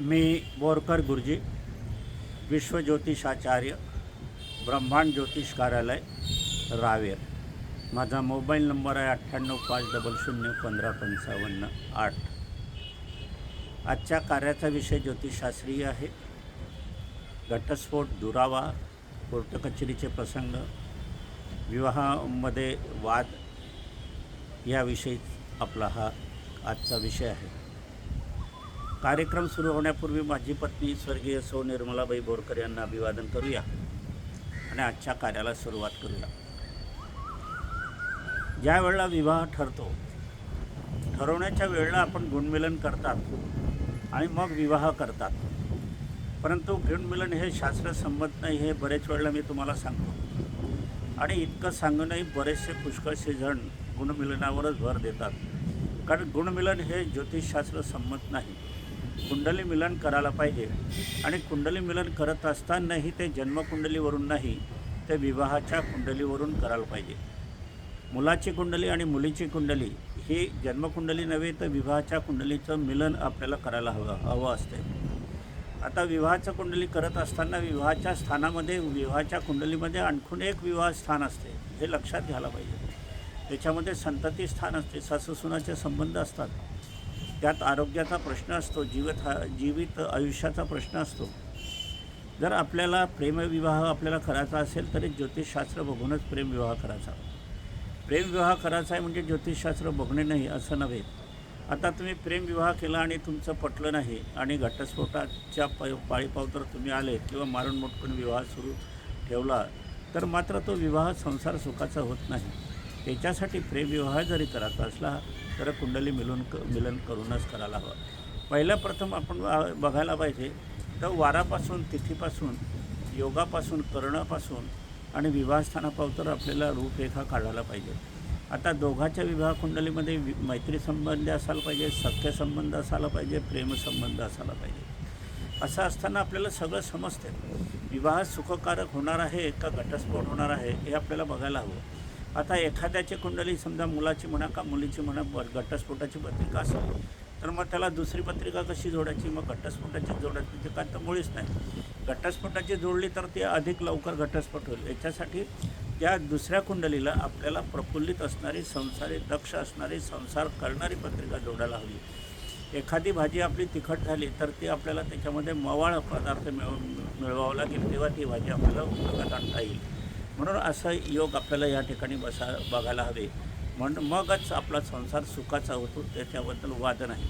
मी बोरकर गुरुजी विश्वज्योतिषाचार्य ब्रह्मांड ज्योतिष कार्यालय रावेर. माझा मोबाईल नंबर आहे अठ्ठ्याण्णव पाच डबल शून्य पंधरा पंचावन्न आठ. आजच्या कार्याचा विषय ज्योतिषशास्त्रीय आहे. घटस्फोट दुरावा कोर्टकचेरीचे प्रसंग विवाहामध्ये वाद याविषयी आपला हा आजचा विषय आहे. कार्यक्रम सुरू होण्यापूर्वी माझी पत्नी स्वर्गीय सौ निर्मलाबाई बोरकर यांना अभिवादन करूया आणि आजच्या कार्याला सुरुवात करूया. ज्या वेळेला विवाह ठरतो ठरवण्याच्या वेळेला आपण गुणमिलन करतात आणि मग विवाह करतात. परंतु गुणमिलन हे शास्त्रसंमत नाही हे बरेच वेळेला मी तुम्हाला सांगतो. आणि इतकं सांगूनही बरेचसे पुष्कळसे जण गुणमिलनावरच भर देतात. कारण गुणमिलन हे ज्योतिषशास्त्र संमत नाही. कुंडली मिलन करायला पाहिजे. आणि कुंडली मिलन करत असतानाही ते जन्मकुंडलीवरून नाही ते विवाहाच्या कुंडलीवरून करायला पाहिजे. मुलाची कुंडली आणि मुलीची कुंडली ही जन्मकुंडली नव्हे तर विवाहाच्या कुंडलीचं मिलन आपल्याला करायला हवं हवं असते. आता विवाहाचं कुंडली करत असताना विवाहाच्या स्थानामध्ये विवाहाच्या कुंडलीमध्ये आणखून एक विवाह स्थान असते हे लक्षात घ्यायला पाहिजे. त्याच्यामध्ये संतती स्थान असते सासूसुनाचे संबंध असतात. त्यात आरोग्याचा प्रश्न असतो जीवित हा जीवित आयुष्याचा प्रश्न असतो. जर आपल्याला प्रेमविवाह आपल्याला करायचा असेल तरी ज्योतिषशास्त्र बघूनच प्रेमविवाह करायचा. प्रेमविवाह करायचा आहे म्हणजे ज्योतिषशास्त्र बघणे नाही असं नव्हे. आता तुम्ही प्रेमविवाह केला आणि तुमचं पटलं नाही आणि घटस्फोटाच्या प पाळीपावतर तुम्ही आले किंवा मारून मोटकून विवाह सुरू ठेवला तर मात्र तो विवाह संसार सुखाचा होत नाही. त्याच्यासाठी प्रेमविवाह जरी करायचा असला तर कुंडली मिलून क मिलन करूनच करायला हवं. पहिलं प्रथम आपण बघायला पाहिजे तर वारापासून तिथीपासून योगापासून कर्णापासून आणि विवाहस्थानापावतर आपल्याला रूपरेखा काढायला पाहिजे. आता दोघाच्या विवाह कुंडलीमध्ये वि मैत्री संबंध असायला पाहिजे सख्य संबंध असायला पाहिजे प्रेमसंबंध असायला पाहिजे. असं असताना आपल्याला सगळं समजते विवाह सुखकारक होणार आहे का घटस्फोट होणार आहे हे आपल्याला बघायला हवं. आता एखाद्याची कुंडली समजा मुलाची म्हणा का मुलीची म्हणा ब घटस्फोटाची पत्रिका असेल तर मग त्याला दुसरी पत्रिका कशी जोडायची? मग घटस्फोटाची जोडायची ते काय तर मुळीच नाही. घटस्फोटाची जोडली तर ती अधिक लवकर घटस्फोट होईल. याच्यासाठी त्या दुसऱ्या कुंडलीला आपल्याला प्रफुल्लित असणारी संसारी दक्ष असणारी संसार करणारी पत्रिका जोडायला हवी. एखादी भाजी आपली तिखट झाली तर ती आपल्याला त्याच्यामध्ये मवाळ पदार्थ मिळव मिळवावा लागेल तेव्हा ती भाजी आपल्याला उपयोगात आणता येईल. म्हणून असं योग आपल्याला या ठिकाणी बसा बघायला हवे. म्हणून मगच आपला संसार सुखाचा होतो त्याच्याबद्दल वाद नाही.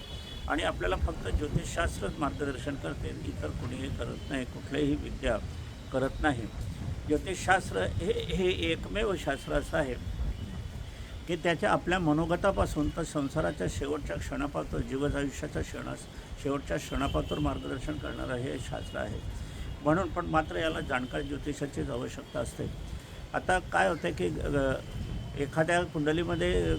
आणि आपल्याला फक्त ज्योतिषशास्त्रच मार्गदर्शन करते इतर कुणीही करत नाही कुठलीही विद्या करत नाही. ज्योतिषशास्त्र हे हे एकमेव शास्त्र असं आहे की त्याच्या आपल्या मनोगतापासून तर संसाराच्या शेवटच्या क्षणापासून जीवन आयुष्याच्या क्षणास शेवटच्या क्षणापासून मार्गदर्शन करणारं हे शास्त्र आहे. म्हणून पण मात्र याला जाणकार ज्योतिषाचीच आवश्यकता असते. आता काय होतं की एखाद्या कुंडलीमध्ये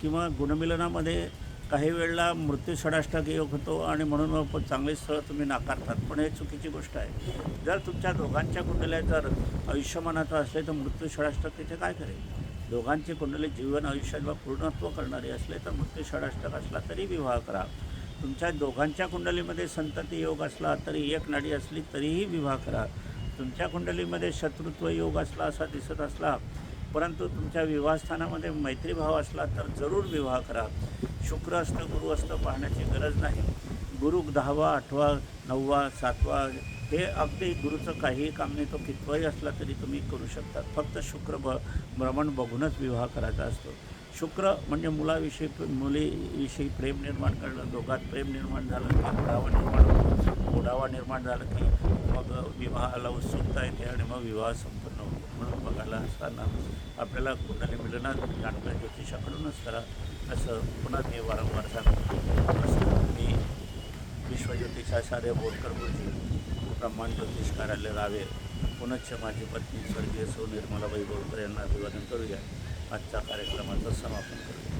किंवा गुणमिलनामध्ये काही वेळेला मृत्यू षडाष्टक योग होतो आणि म्हणून चांगले स्थळ तुम्ही नाकारतात. पण हे चुकीची गोष्ट आहे. जर तुमच्या दोघांच्या कुंडल्या जर आयुष्यमानाचं असले तर मृत्यू षडाष्टक तिथे काय करेल? दोघांची कुंडली जीवन आयुष्यात पूर्णत्व करणारी असले तर मृत्यू षडाष्टक असला तरी विवाह करा. तुमच्या दोघांच्या कुंडलीमध्ये संतती योग असला तरी एक नाडी असली तरीही विवाह करा. तुमच्या कुंडलीमध्ये शत्रुत्व योग असला असा दिसत असला परंतु तुमच्या विवाहस्थानामध्ये मैत्रीभाव असला तर जरूर विवाह करा. शुक्र असतं गुरु असतं पाहण्याची गरज नाही. गुरु दहावा आठवा नववा सातवा हे अगदी गुरुचं काहीही काम नाही तो कितवाही असला तरी तुम्ही करू शकता. फक्त शुक्र ब भ्रमण बघूनच विवाह करायचा असतो. शुक्र म्हणजे मुलाविषयी मुलीविषयी प्रेम निर्माण करणं दोघात प्रेम निर्माण झालं की ओढावा निर्माण झाला झालं की मग विवाहाला उत्सुकता येते आणि मग विवाह संपन्न होतो. म्हणून बघायला असताना आपल्याला कुंडली मिळणार जाणकार ज्योतिषाकडूनच करा. असं पुन्हा मी वारंवार सांगतो. असं मी विश्वज्योतिषाचार्य बोरकर गुरुजी ब्रह्मांड ज्योतिष कार्यालय रावेर. पुनश्च माझी पत्नी स्वर्गीय सौ निर्मलाबाई बोरकर यांना अभिवादन करूया. आजच्या कार्यक्रमाचं समापन करूया.